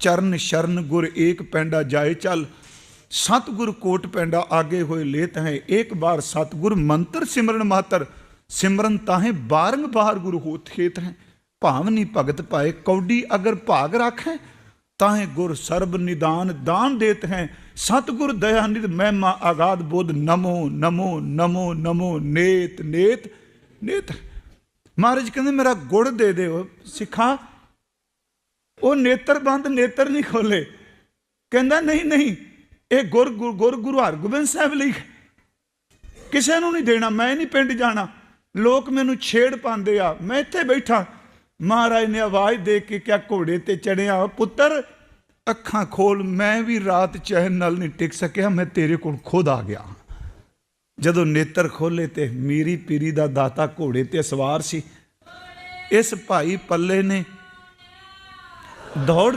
ਚਰਨ ਸ਼ਰਨ ਗੁਰ ਏਕ ਪੈਂਡਾ ਜਾਏ ਚੱਲ, ਸਤਿਗੁਰ ਕੋਟ ਪੈਂਡਾ ਆਗੇ ਹੋਏ ਲੇਤ ਹੈ ਇੱਕ ਬਾਰ ਸਤਿਗੁਰ ਮੰਤਰ ਸਿਮਰਨ ਮਾਤਰ, ਸਿਮਰਨ ਤਾਹੇ ਬਾਰੰਗ ਬਾਰ ਗੁਰ ਹੋਤ ਖੇਤ ਹੈ, ਭਾਵਨੀ ਭਗਤ ਪਾਏ ਕੌਡੀ ਅਗਰ ਭਾਗ ਰੱਖੈ, ਤਾਹੇ ਗੁਰ ਸਰਬ ਨਿਦਾਨ ਦਾਨ ਦੇਤ ਹੈ, ਸਤਿਗੁਰ ਦਇਆ ਨਿਧ ਮਹਿਮਾ ਆਗਾਦ ਬੋਧ ਨਮੋ ਨਮੋ ਨਮੋ ਨਮੋ, ਨੇਤ ਨੇਤ ਨੇਤ। ਮਹਾਰਾਜ ਕਹਿੰਦੇ, ਮੇਰਾ ਗੁੜ ਦੇ ਦਿਓ, ਸਿੱਖਾ ਉਹ ਨੇਤਰ ਬੰਦ ਨੇਤਰ ਨਹੀਂ ਖੋਲੇ। ਕਹਿੰਦਾ, ਨਹੀਂ ਨਹੀਂ, ਇਹ ਗੁਰ ਗੁਰ, ਗੁਰੂ ਹਰਗੋਬਿੰਦ ਸਾਹਿਬ ਲਈ ਕਿਸੇ ਨੂੰ ਨਹੀਂ ਦੇਣਾ, ਮੈਂ ਨਹੀਂ ਪਿੰਡ ਜਾਣਾ। ਲੋਕ ਮੈਨੂੰ ਛੇੜ ਪਾਉਂਦੇ ਆ। ਮੈਂ ਇੱਥੇ ਬੈਠਾ। ਮਹਾਰਾਜ ਨੇ ਆਵਾਜ਼ ਦੇ ਕੇ ਕਿਹਾ, ਘੋੜੇ ਤੇ ਚੜਿਆ ਪੁੱਤਰ, ਅੱਖਾਂ ਖੋਲ, ਮੈਂ ਵੀ ਰਾਤ ਚੈਨ ਨਾਲ ਨਹੀਂ ਟਿਕ ਸਕਿਆ, ਮੈਂ ਤੇਰੇ ਕੋਲ ਖੁਦ ਆ ਗਿਆ। ਜਦੋਂ ਨੇਤਰ ਖੋਲੇ ਤੇ ਮੀਰੀ ਪੀਰੀ ਦਾ ਦਾਤਾ ਘੋੜੇ ਤੇ ਸਵਾਰ ਸੀ। ਇਸ ਭਾਈ ਪੱਲੇ ਨੇ ਦੌੜ